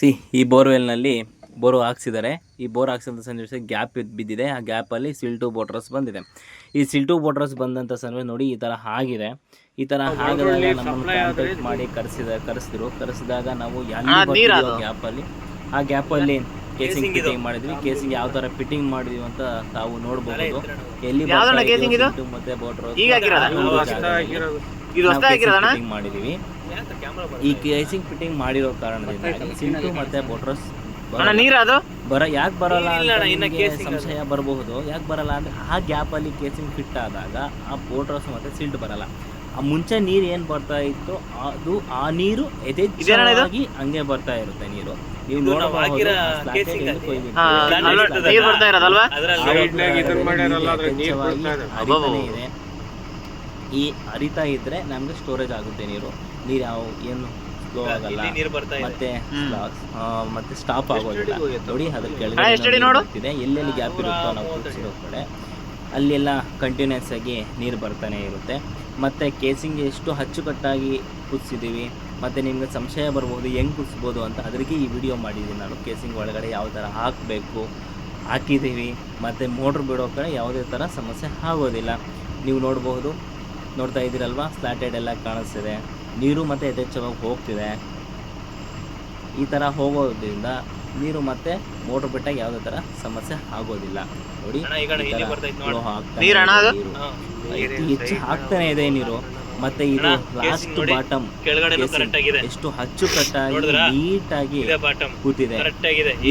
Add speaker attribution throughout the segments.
Speaker 1: C ಈ ಬೋರ್ವೆಲ್ನಲ್ಲಿ bore ಹಾಕ್ಸಿದ್ದಾರೆ. ಈ bore ಹಾಕ್ಸಿದಂಥ ಸನ್ನಿವೇಶ ಗ್ಯಾಪ್ ಬಿದ್ದಿದೆ. ಆ ಗ್ಯಾಪಲ್ಲಿ ಸಿಲ್ಟು ಬೋಟ್ರಸ್ ಬಂದಿದೆ. ಈ ಸಿಲ್ಟು ಬೋಟ್ರಸ್ ಬಂದಂಥ ಸನ್ನಿವೇಶ ನೋಡಿ ಈ ಥರ ಆಗಿದೆ. ಈ ಥರ ಆಗಿದಾಗ ನಮ್ಮನ್ನು ಕಾಂಟ್ಯಾಕ್ಟ್ ಮಾಡಿ ಕರೆಸಿದ ಕರೆಸಿದ್ರು. ಕರೆಸಿದಾಗ ನಾವು ಎಲ್ಲಿ ಗ್ಯಾಪಲ್ಲಿ ಆ ಗ್ಯಾಪಲ್ಲಿ ಕೇಸಿಂಗ್ ಫಿಟ್ಟಿಂಗ್ ಮಾಡಿದ್ವಿ. ಕೇಸಿಂಗ್ ಯಾವ ಥರ ಫಿಟ್ಟಿಂಗ್ ಮಾಡಿದ್ವಿ ಅಂತ ತಾವು ನೋಡ್ಬೋದು. ಎಲ್ಲಿ ಮತ್ತೆ ಬೋಟ್ರಸ್ ಮಾಡಿದೀವಿ ಈ ಕೇಸಿಂಗ್ ಫಿಟ್ಟಿಂಗ್ ಮಾಡಿರೋ ಕಾರಣದಿಂದ ಸಿಂಟು ಮತ್ತೆ ಬೋಟ್ರಸ್
Speaker 2: ಅಣ್ಣ ನೀರು ಅದು?
Speaker 1: ಬರ ಯಾಕೆ ಬರಲ್ಲ ಸಂಶಯ ಬರಬಹುದು. ಯಾಕೆ ಬರಲ್ಲ ಅಂದ್ರೆ ಆ ಗ್ಯಾಪ್ ಅಲ್ಲಿ ಕೇಸಿಂಗ್ ಫಿಟ್ ಆದಾಗ ಆ ಬೋಟ್ರಸ್ ಮತ್ತೆ ಸಿಲ್ಟ್ ಬರಲ್ಲ. ಆ ಮುಂಚೆ ನೀರು ಏನ್ ಬರ್ತಾ ಇತ್ತು? ಅದು ಆ ನೀರು ಯಥೇಚ್ಛವಾಗಿ ಹಂಗೆ ಬರ್ತಾ ಇರುತ್ತೆ ನೀರು. ನೀವು ನೋಡಬಹುದು ಈ ಹರಿತಾ ಇದ್ರೆ ನಮ್ಗೆ ಸ್ಟೋರೇಜ್ ಆಗುತ್ತೆ ನೀರು. ನೀರು ಯಾವ ಏನು ಫ್ಲೋ ಆಗಲ್ಲ. ಮತ್ತೆ ಆ, ಮತ್ತೆ ಸ್ಟಾಪ್ ಆಗೋದಿಲ್ಲ. ನೋಡಿ ಅದ್ರ ಕೆಳಗಡೆ ಎಲ್ಲೆಲ್ಲಿ ಗ್ಯಾಪ್ ಇರುತ್ತೋ ನಾವು ಕೂರ್ಸಿರೋ ಕಡೆ. ಅಲ್ಲೆಲ್ಲ ಕಂಟಿನ್ಯೂಸ್ ಆಗಿ ನೀರು ಬರ್ತಾನೆ ಇರುತ್ತೆ. ಮತ್ತು ಕೇಸಿಂಗ್ ಎಷ್ಟು ಅಚ್ಚುಕಟ್ಟಾಗಿ ಕುದಿಸಿದ್ದೀವಿ ಮತ್ತು ನಿಮ್ಗೆ ಸಂಶಯ ಬರ್ಬೋದು ಹೆಂಗೆ ಕುದಿಸ್ಬೋದು ಅಂತ ಅದಕ್ಕೆ ಈ ವಿಡಿಯೋ ಮಾಡಿದ್ದೀನಿ ನಾನು. ಕೇಸಿಂಗ್ ಒಳಗಡೆ ಯಾವ ಥರ ಹಾಕಬೇಕು ಹಾಕಿದ್ದೀವಿ ಮತ್ತು ಮೋಟ್ರ್ ಬಿಡೋ ಕಡೆ ಯಾವುದೇ ಥರ ಸಮಸ್ಯೆ ಆಗೋದಿಲ್ಲ. ನೀವು ನೋಡ್ಬೋದು ನೋಡ್ತಾ ಇದ್ದೀರಲ್ವಾ? ಸ್ಲಾಟೆಡ್ ಎಲ್ಲ ಕಾಣಿಸ್ತಿದೆ. ನೀರು ಮತ್ತೆ ಯಥೇಚ್ಛವಾಗಿ ಹೋಗ್ತಿದೆ. ಈ ಥರ ಹೋಗೋದ್ರಿಂದ ನೀರು ಮತ್ತೆ ಮೋಟರ್ ಬಿಟ್ಟಾಗ ಯಾವುದೇ ಥರ ಸಮಸ್ಯೆ ಆಗೋದಿಲ್ಲ. ನೋಡಿ ಹೆಚ್ಚು ಆಗ್ತಾನೆ ಇದೆ ನೀರು. ಮತ್ತೆ ಇದು ಲಾಸ್ಟ್ ಬಾಟಮ್ ಎಷ್ಟು ಅಚ್ಚುಕಟ್ಟಾಗಿ ನೀಟಾಗಿ ಕೂತಿದೆ.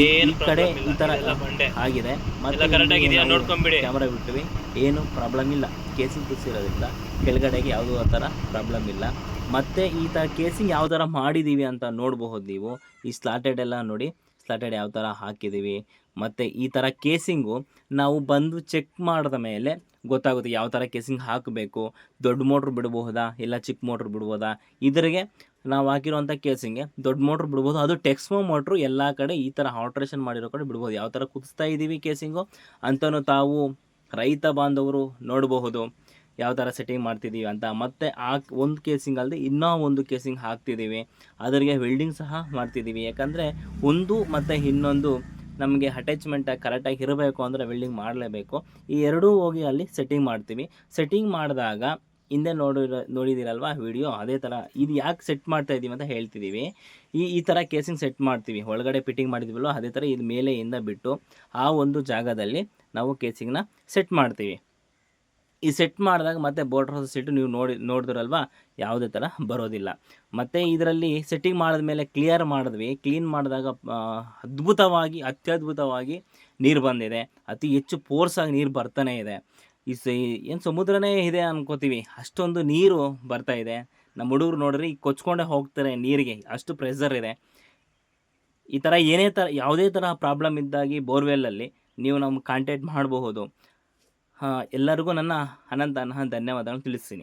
Speaker 1: ಈ ಕಡೆ ಈ ತರ ಆಗಿದೆ. ಮತ್ತೆ ಕ್ಯಾಮರಾ ಬಿಟ್ಟಿವಿ ಏನು ಪ್ರಾಬ್ಲಮ್ ಇಲ್ಲ. ಕೇಸಿಂಗ್ ಕುಸಿರೋದ್ರಿಂದ ಕೆಳಗಡೆಗೆ ಯಾವುದೂ ಆ ಥರ ಪ್ರಾಬ್ಲಮ್ ಇಲ್ಲ. ಮತ್ತು ಈ ಥರ ಕೇಸಿಂಗ್ ಯಾವ ಥರ ಮಾಡಿದ್ದೀವಿ ಅಂತ ನೋಡಬಹುದು ನೀವು. ಈ ಸ್ಲಾಟೆಡ್ ಎಲ್ಲ ನೋಡಿ ಸ್ಲಾಟೆಡ್ ಯಾವ ಥರ ಹಾಕಿದ್ದೀವಿ ಮತ್ತು ಈ ಥರ ಕೇಸಿಂಗು ನಾವು ಬಂದು ಚೆಕ್ ಮಾಡಿದ ಮೇಲೆ ಗೊತ್ತಾಗುತ್ತೆ ಯಾವ ಥರ ಕೇಸಿಂಗ್ ಹಾಕಬೇಕು. ದೊಡ್ಡ ಮೋಟ್ರ್ ಬಿಡ್ಬೋದಾ ಇಲ್ಲ ಚಿಕ್ಕ ಮೋಟ್ರ್ ಬಿಡ್ಬೋದಾ? ಇದ್ರಿಗೆ ನಾವು ಹಾಕಿರುವಂಥ ಕೇಸಿಂಗೆ ದೊಡ್ಡ ಮೋಟ್ರ್ ಬಿಡ್ಬೋದು. ಅದು ಟೆಕ್ಸ್ಮೋ ಮೋಟ್ರು ಎಲ್ಲ ಕಡೆ ಈ ಥರ ಆಲ್ಟ್ರೇಷನ್ ಮಾಡಿರೋ ಕಡೆ ಬಿಡ್ಬೋದು. ಯಾವ ಥರ ಕುದಿಸ್ತಾ ಇದ್ದೀವಿ ಕೇಸಿಂಗು ಅಂತಲೂ ತಾವು ರೈತ ಬಾಂಧವರು ನೋಡಬಹುದು ಯಾವ ಥರ ಸೆಟ್ಟಿಂಗ್ ಮಾಡ್ತಿದ್ದೀವಿ ಅಂತ. ಮತ್ತೆ ಆ ಒಂದು ಕೇಸಿಂಗ್ ಅಲ್ಲದೆ ಇನ್ನೂ ಒಂದು ಕೇಸಿಂಗ್ ಹಾಕ್ತಿದ್ದೀವಿ ಅದರಿಗೆ ವೆಲ್ಡಿಂಗ್ ಸಹ ಮಾಡ್ತಿದ್ದೀವಿ ಯಾಕಂದರೆ ಒಂದು ಮತ್ತು ಇನ್ನೊಂದು ನಮಗೆ ಅಟ್ಯಾಚ್ಮೆಂಟ್ ಕರೆಕ್ಟಾಗಿ ಇರಬೇಕು ಅಂದರೆ ವೆಲ್ಡಿಂಗ್ ಮಾಡಲೇಬೇಕು. ಈ ಎರಡೂ ಹೋಗಿ ಅಲ್ಲಿ ಸೆಟ್ಟಿಂಗ್ ಮಾಡ್ತೀವಿ. ಸೆಟ್ಟಿಂಗ್ ಮಾಡಿದಾಗ ಹಿಂದೆ ನೋಡಿರೋ ನೋಡಿದ್ದೀರಲ್ವ ವಿಡಿಯೋ ಅದೇ ಥರ ಇದು ಯಾಕೆ ಸೆಟ್ ಮಾಡ್ತಾ ಇದ್ದೀವಿ ಅಂತ ಹೇಳ್ತಿದ್ದೀವಿ ಈ ಈ ಥರ ಕೇಸಿಂಗ್ ಸೆಟ್ ಮಾಡ್ತೀವಿ. ಒಳಗಡೆ ಫಿಟ್ಟಿಂಗ್ ಮಾಡಿದ್ವಲ್ಲೋ ಅದೇ ಥರ ಇದು ಮೇಲೆಯಿಂದ ಬಿಟ್ಟು ಆ ಒಂದು ಜಾಗದಲ್ಲಿ ನಾವು ಕೇಸಿಂಗ್ನ ಸೆಟ್ ಮಾಡ್ತೀವಿ. ಈ ಸೆಟ್ ಮಾಡಿದಾಗ ಮತ್ತೆ ಹೊಸ ಸೆಟ್ಟು ನೀವು ನೋಡಿ ನೋಡಿದ್ರಲ್ವಾ? ಯಾವುದೇ ಥರ ಬರೋದಿಲ್ಲ. ಮತ್ತು ಇದರಲ್ಲಿ ಸೆಟ್ಟಿಂಗ್ ಮಾಡಿದ ಮೇಲೆ ಕ್ಲಿಯರ್ ಮಾಡಿದ್ವಿ. ಕ್ಲೀನ್ ಮಾಡಿದಾಗ ಅದ್ಭುತವಾಗಿ ಅತ್ಯದ್ಭುತವಾಗಿ ನೀರು ಬಂದಿದೆ. ಅತಿ ಹೆಚ್ಚು ಫೋರ್ಸಾಗಿ ನೀರು ಬರ್ತಾನೆ ಇದೆ. ಈ ಸ, ಏನು ಸಮುದ್ರನೇ ಇದೆ ಅನ್ಕೋತೀವಿ. ಅಷ್ಟೊಂದು ನೀರು ಬರ್ತಾ ಇದೆ. ನಮ್ಮ ಹುಡುಗರು ನೋಡ್ರಿ, ಕೊಚ್ಕೊಂಡೇ ಹೋಗ್ತಾರೆ ನೀರಿಗೆ. ಅಷ್ಟು ಪ್ರೆಷರ್ ಇದೆ. ಈ ಥರ ಏನೇ ಥರ ಯಾವುದೇ ಥರ ಪ್ರಾಬ್ಲಮ್ ಇದ್ದಾಗಿ ಬೋರ್ವೆಲ್ಲಲ್ಲಿ ನೀವು ನಮ್ಗೆ ಕಾಂಟ್ಯಾಕ್ಟ್ ಮಾಡಬಹುದು. ಹಾಂ, ಎಲ್ಲರಿಗೂ ನನ್ನ ಅನಂತ ಅನಂತ ಧನ್ಯವಾದಗಳನ್ನು ತಿಳಿಸ್ತೀನಿ.